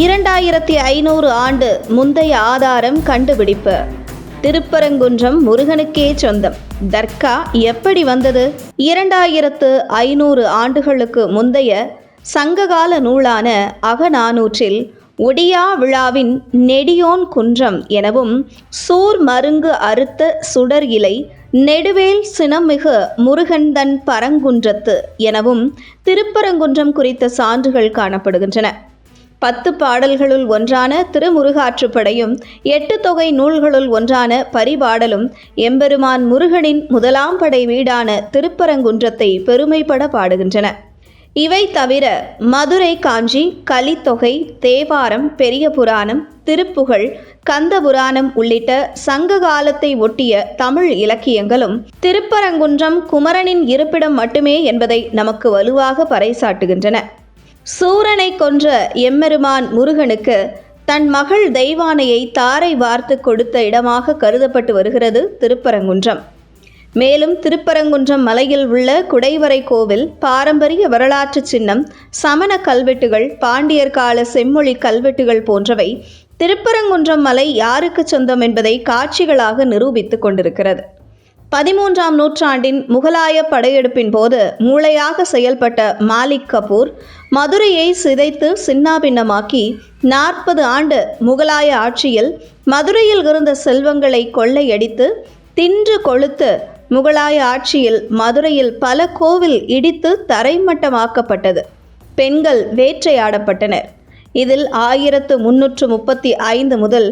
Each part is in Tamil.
இரண்டாயிரத்தி ஐநூறு ஆண்டு முந்தைய ஆதாரம் கண்டுபிடிப்பு. திருப்பரங்குன்றம் முருகனுக்கே சொந்தம். தர்கா எப்படி வந்தது? இரண்டாயிரத்து ஐநூறு ஆண்டுகளுக்கு முந்தைய சங்ககால நூலான அகநானூற்றில் ஒடியா விழாவின் நெடியோன் குன்றம் எனவும் சூர் மருங்கு அறுத்த சுடர் இலை நெடுவேல் சினமிகு முருகன்தன் பரங்குன்றத்து எனவும் திருப்பரங்குன்றம் குறித்த சான்றுகள் காணப்படுகின்றன. பத்து பாடல்களுள் ஒன்றான திருமுருகாற்றுப்படையும் எட்டு தொகை நூல்களுள் ஒன்றான பரிபாடலும் எம்பெருமான் முருகனின் முதலாம் படை வீடான திருப்பரங்குன்றத்தை பெருமைப்பட பாடுகின்றன. இவை தவிர மதுரை காஞ்சி கலித்தொகை தேவாரம் பெரிய புராணம் திருப்புகழ் கந்த புராணம் உள்ளிட்ட சங்க காலத்தை ஒட்டிய தமிழ் இலக்கியங்களும் திருப்பரங்குன்றம் குமரனின் இருப்பிடம் மட்டுமே என்பதை நமக்கு வலுவாக பறைசாட்டுகின்றன. சூரனை கொன்ற எம்மெருமான் முருகனுக்கு தன் மகள் தெய்வானையை தாரை வார்த்து கொடுத்த இடமாக கருதப்பட்டு வருகிறது திருப்பரங்குன்றம். மேலும் திருப்பரங்குன்றம் மலையில் உள்ள குடைவரை கோவில் பாரம்பரிய வரலாற்று சின்னம் சமண கல்வெட்டுகள் பாண்டியர் கால செம்மொழி கல்வெட்டுகள் போன்றவை திருப்பரங்குன்றம் மலை யாருக்கு சொந்தம் என்பதை காட்சிகளாக நிரூபித்துக் கொண்டிருக்கிறது. பதிமூன்றாம் நூற்றாண்டின் முகலாய படையெடுப்பின் போது மூளையாக செயல்பட்ட மாலிக் கபூர் மதுரையை சிதைத்து சின்னாபின்னமாக்கி நாற்பது ஆண்டு முகலாய ஆட்சியில் மதுரையில் இருந்த செல்வங்களை கொள்ளையடித்து தின்று கொளுத்து முகலாய ஆட்சியில் மதுரையில் பல கோவில் இடித்து தரைமட்டமாக்கப்பட்டது. பெண்கள் வேற்றையாடப்பட்டனர். இதில் ஆயிரத்து முன்னூற்று முப்பத்தி ஐந்து முதல்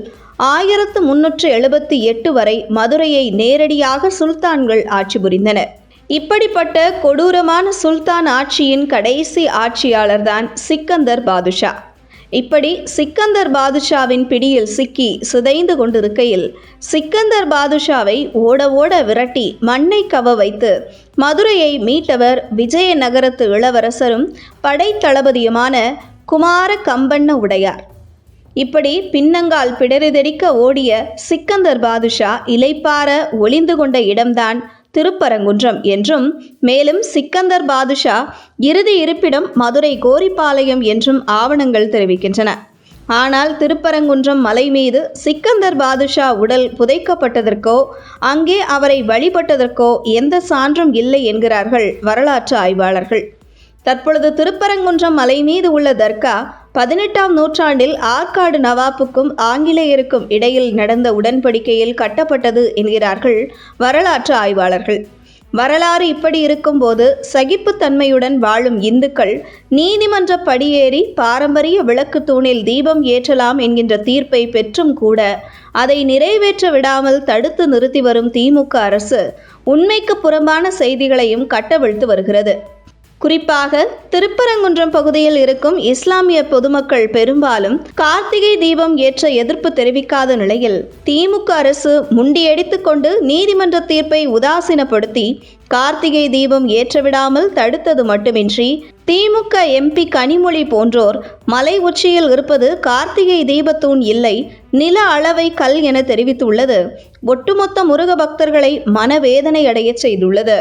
ஆயிரத்து முன்னூற்று எழுபத்தி எட்டு வரை மதுரையை நேரடியாக சுல்தான்கள் ஆட்சி புரிந்தனர் இப்படிப்பட்ட கொடூரமான சுல்தான் ஆட்சியின் கடைசி ஆட்சியாளர்தான் சிக்கந்தர் பாதுஷா. இப்படி சிக்கந்தர் பாதுஷாவின் பிடியில் சிக்கி சிதைந்து கொண்டிருக்கையில் சிக்கந்தர் பாதுஷாவை ஓட ஓட விரட்டி மண்ணை கவ வைத்து மதுரையை மீட்டவர் விஜயநகரத்து இளவரசரும் படைத்தளபதியுமான குமார கம்பண்ண உடையார். இப்படி பின்னங்கால் பிடரிதெறிக்க ஓடிய சிக்கந்தர் பாதுஷா இலைப்பார ஒளிந்து கொண்ட இடம்தான் திருப்பரங்குன்றம் என்றும் மேலும் சிக்கந்தர் பாதுஷா இறுதி இருப்பிடம் மதுரை கோரிப்பாளையம் என்றும் ஆவணங்கள் தெரிவிக்கின்றன. ஆனால் திருப்பரங்குன்றம் மலை மீது சிக்கந்தர் பாதுஷா உடல் புதைக்கப்பட்டதற்கோ அங்கே அவரை வழிபட்டதற்கோ எந்த சான்றும் இல்லை என்கிறார்கள் வரலாற்று ஆய்வாளர்கள். தற்பொழுது திருப்பரங்குன்றம் மலை மீது உள்ள தர்கா பதினெட்டாம் நூற்றாண்டில் ஆற்காடு நவாப்புக்கும் ஆங்கிலேயருக்கும் இடையில் நடந்த உடன்படிக்கையில் கட்டப்பட்டது என்கிறார்கள் வரலாற்று ஆய்வாளர்கள். வரலாறு இப்படி இருக்கும்போது சகிப்புத்தன்மையுடன் வாழும் இந்துக்கள் நீதிமன்ற படியேறி பாரம்பரிய விளக்கு தூணில் தீபம் ஏற்றலாம் என்கின்ற தீர்ப்பை பெற்றும் கூட அதை நிறைவேற்ற விடாமல் தடுத்து நிறுத்தி வரும் திமுக அரசு உண்மைக்கு புறம்பான செய்திகளையும் கட்டவிழ்த்து வருகிறது. குறிப்பாக திருப்பரங்குன்றம் பகுதியில் இருக்கும் இஸ்லாமிய பொதுமக்கள் பெரும்பாலும் கார்த்திகை தீபம் ஏற்ற எதிர்ப்பு தெரிவிக்காத நிலையில் திமுக அரசு முண்டியடித்துக் கொண்டு நீதிமன்ற தீர்ப்பை உதாசீனப்படுத்தி கார்த்திகை தீபம் ஏற்றவிடாமல் தடுத்தது மட்டுமின்றி திமுக எம்பி கனிமொழி போன்றோர் மலை உச்சியில் இருப்பது கார்த்திகை தீபத்தூண் இல்லை நில அளவை கல் என தெரிவித்துள்ளது. ஒட்டுமொத்த முருக பக்தர்களை மனவேதனை அடைய செய்துள்ளது.